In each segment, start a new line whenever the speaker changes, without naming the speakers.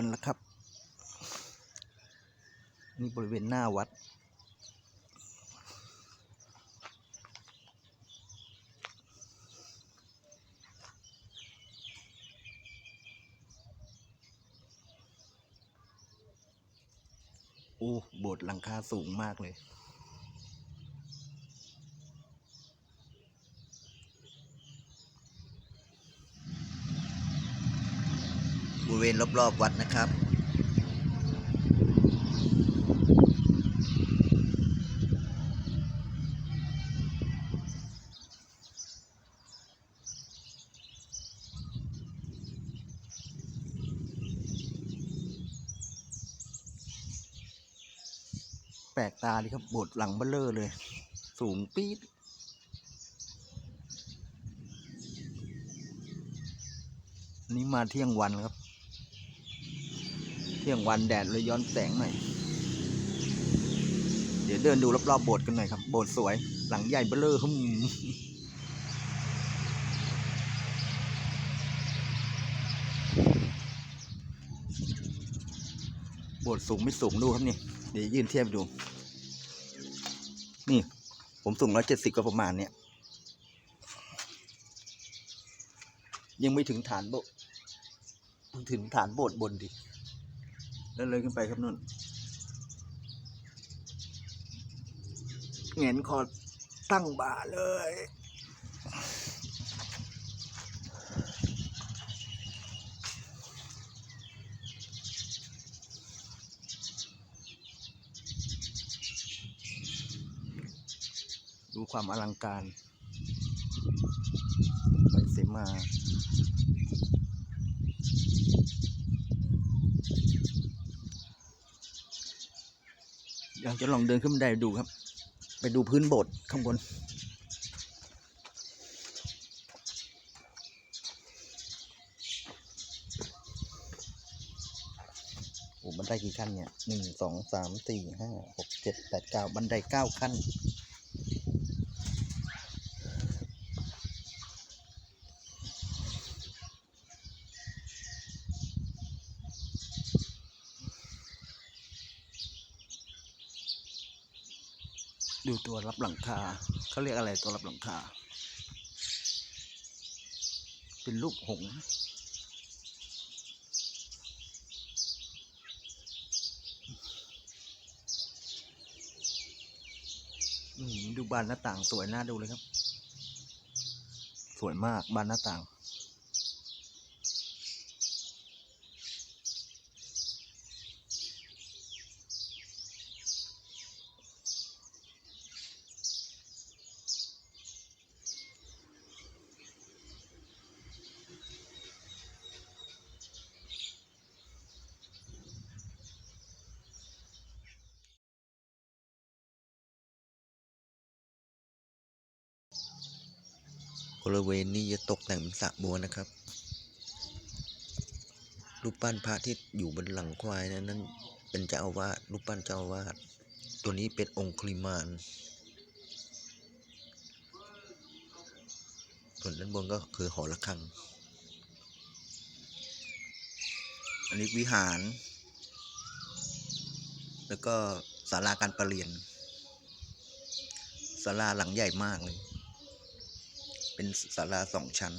วนแล้วครับ นี่บริเวณหน้าวัด โอ้ โบสถ์หลังคาสูงมากเลย เวณรอบๆวัดนะครับ แปลกตาดีครับโบสถ์หลังเบ้อเลอเลย สูงปี๊ดนนี้มาเที่ยงวันครับ เที่ยงวันแดดเลยย้อนแสงหน่อย เดี๋ยวเดินดูรอบๆโบสถ์กันหน่อยครับ โบสถ์สวย หลังใหญ่เบ้อเลอหึมโบสถ์สูงไม่สูงดูครับนี่ เดี๋ยวยืนเทียบดู นี่ ผมสูงร้อยเจ็ดสิบก็ประมาณเนี้ย ยังไม่ถึงฐานโบสถ์ถึงฐานโบสถ์บนดิ แล้วเลยขึ้นไปครับนุ่นเห็นคอตั้งบ่าเลย ดูความอลังการ ไปเสมา อยาจะลองเดินขึ้นบันไดดูครับ ไปดูพื้นโบสถ์ข้างบน โอ้บันไดกี่ขั้นเนี่ยหนึ่งสองสามสี่ห้าหกเจ็ดแปดเก้าบันไดเก้าขั้น ดูตัวรับหลังคาเขาเรียกอะไรตัวรับหลังคา เป็นรูปหงส์ดูบานหน้าต่างสวยน่าดูเลยครับ สวยมากบานหน้าต่าง บริเวณนี้จะตกแต่งเป็นสระบัวนะครับ รูปปั้นพระที่อยู่บนหลังควายนะนั่นเป็นเจ้าอาวาสรูปปั้นเจ้าอาวาสตัวนี้เป็นองคุลิมานส่วนด้านบนก็คือหอระฆัง อันนี้วิหาร แล้วก็ศาลาการประเรียนศาลาหลังใหญ่มากเลย เป็นศาลาสองชั้น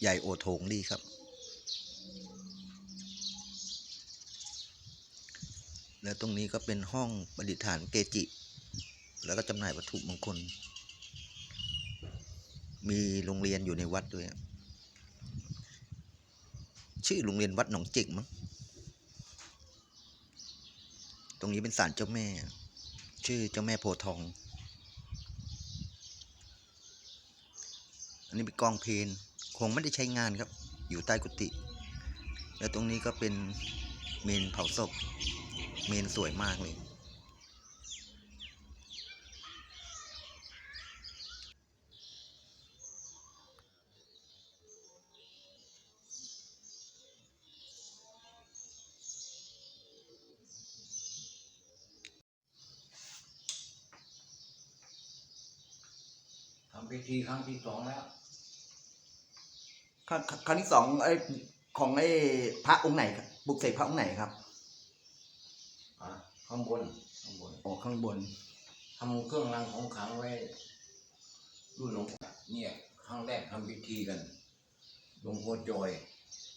ใหญ่โอโถงดีครับ แล้วตรงนี้ก็เป็นห้องประดิษฐานเกจิ แล้วก็จำหน่ายวัตถุมงคล มีโรงเรียนอยู่ในวัดด้วยอะชื่อโรงเรียนวัดหนองจิกมั้งตรงนี้เป็นศาลเจ้าแม่ ชื่อเจ้าแม่โพทอง อันนี้เป็นกองเพลนคงไม่ได้ใช้งานครับ อยู่ใต้กุฏิ แล้วตรงนี้ก็เป็นเมนเผาศพ เมนสวยมากเลย
พิธีครั้งที่สองแล้ว
ครั้งครั้งที่สองไอ้ของไอ้พระองค์ไหนครับบุกเสกพระองค์ไหนครับ
อะข้างบนข้างบน
อ๋อข้างบน
ทำเครื่องรางของขลังไว้รุ่นหลวงพ่อเนี่ยครั้งแรกทำพิธีกันหลวงพ่อจอย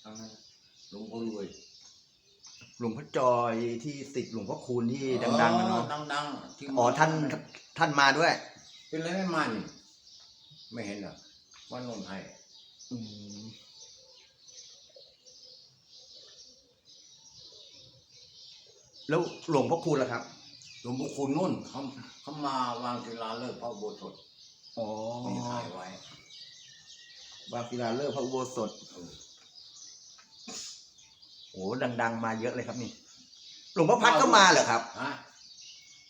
ครั้งนั้นหลวงพ่อรวย
หลวงพ่อจอยที่สิทธิ์หลวงพ่อคูณที่ดังๆอะเนาะ
ออดังๆที่
อ๋อท่านท่านมาด้วย
เป็นไรไม่มัน ไม่เห็นเหรอว่านนท์ให้
อืมแล้วหลวงพ่อคูณล่ะครับ
หลวงพ่อคุณนุ่นเขาเขามาวางศิลาฤกษ์พระอุโบสถ
อ๋อ
มีถ่ายไว้
บาศิลาเลิกษ์พระอุโบสถ
เออ
โอ้ดัง ๆ มาเยอะเลยครับนี่ หลวงพ่อพัดก็มาเหรอครับ
ฮะ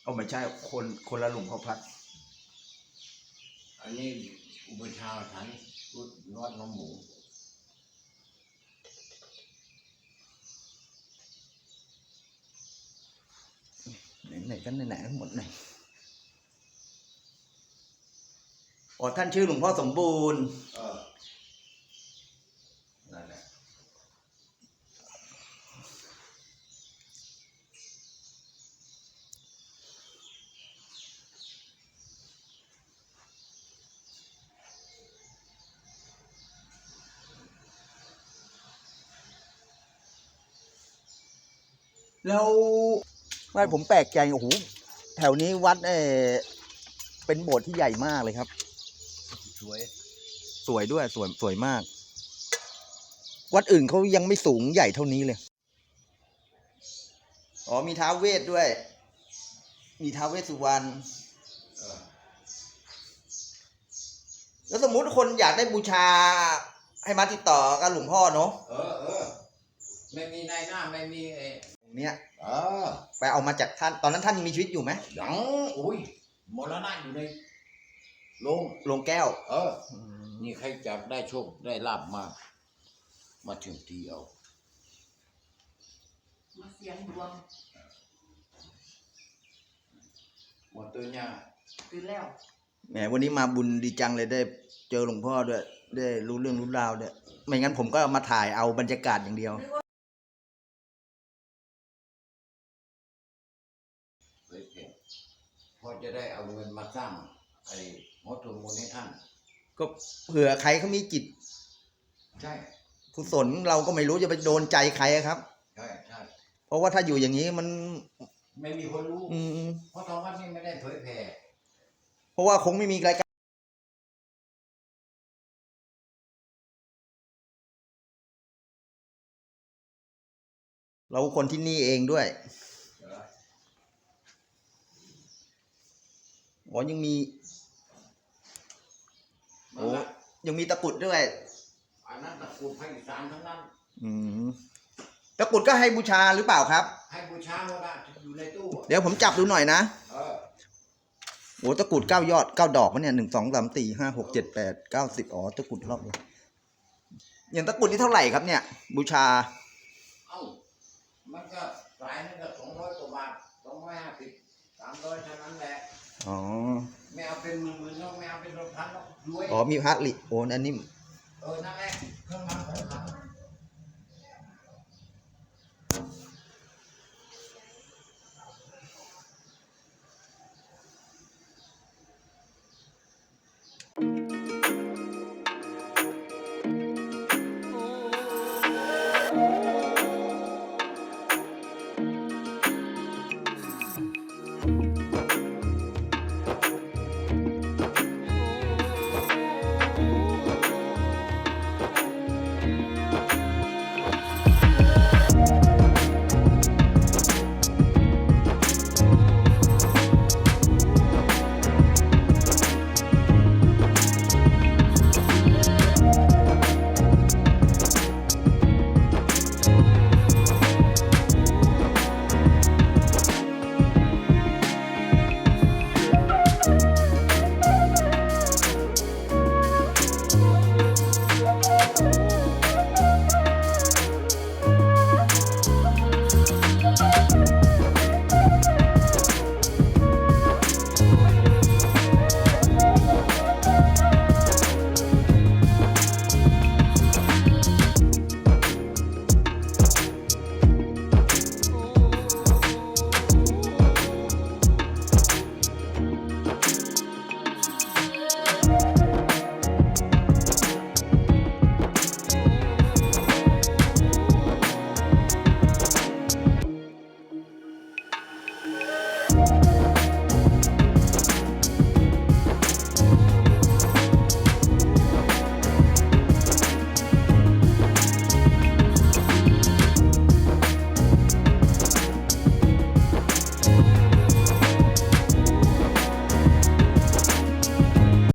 เอาไม่ใช่คนคนละหลวงพ่อพัด
อันนี้ อุปชาฉันรุดนวดน้ำหมู
ไหนๆกันไหนๆหมดไหนอ๋อท่านชื่อหลวงพ่อสมบูรณ์
เออ แล้
วไม่ผมแปลกใจโอ้โหแถวนี้วัดเออเป็นโบสถ์ที่ใหญ่มากเลยครับ
สวย
สวยด้วยสวยสวยมาก วัดอื่นเขายังไม่สูงใหญ่เท่านี้เลย อ๋อมีท้าวเวทด้วย มีท้าวเวสสุวรรณ
เออ
แล้วสมมุติคนอยากได้บูชาให้มาติดต่อกับหลวงพ่อเนาะ
เออเออไม่มีนายหน้าไม่มีเออ
เนี่ย
เออ
ไปเอามาจากท่าน ตอนนั้นท่านยังมีชีวิตอยู่ไหม
ยังอุ้ยมรณะอยู่ในโรง
โรงแก้ว
เออ นี่ใครจะได้โชคได้ลาบมา มาถึงทีเอา
มาเสียงดวง
หมดตัวเนี่ย
คือแล้ว
แหมวันนี้มาบุญดีจังเลยได้เจอหลวงพ่อด้วย ได้รู้เรื่องรู้ราวด้วยไม่งั้นผมก็มาถ่ายเอาบรรยากาศอย่างเดียว
พอจะได้เอาเงินมาสร้างไอ้หมอตัวมูลให้ท่าน
ก็เผื่อใครเขามีจิต
ใช่
กุศลเราก็ไม่รู้จะไปโดนใจใครอะครับ
ใช่ใช่
เพราะว่าถ้าอยู่อย่างนี้มัน
ไม่มีคนรู้
อืม
เพราะทางวัดนี่ไม่ได้เผยแผ่
เพราะว่าคงไม่มีรายการเราคนที่นี่เองด้วย
เออ
อ๋อยังมี
นั่
โอ้
นแหละ
ยังมีตะกรุดด้วย
อันนั้นตระกูลภาคอีสานทั้งนั้น
อืมตะกรุดก็ให้บูชาหรือเปล่าครับ
ให้บูชาหมดอะอยู่ในตู้อะ
เดี๋ยวผมจับดูหน่อยนะ
เออ
โอ้ตะกรุดเก้ายอดเก้าดอกวะเนี่ยหนึ่งสองสามสี่ห้าหกเจ็ดแปดเก้าสิบอ๋อตะกรุดรอบเลยอย่างตะกรุดนี่เท่าไหร่ครับเนี่ย บูชา
เอ้ามันก็สาย อ๋อ ไม่เอาเป็นหมื่นๆหรอกไม่เอาเป็นรถพันหรอกรวย
อ๋อมีพระลิโอนอันนี้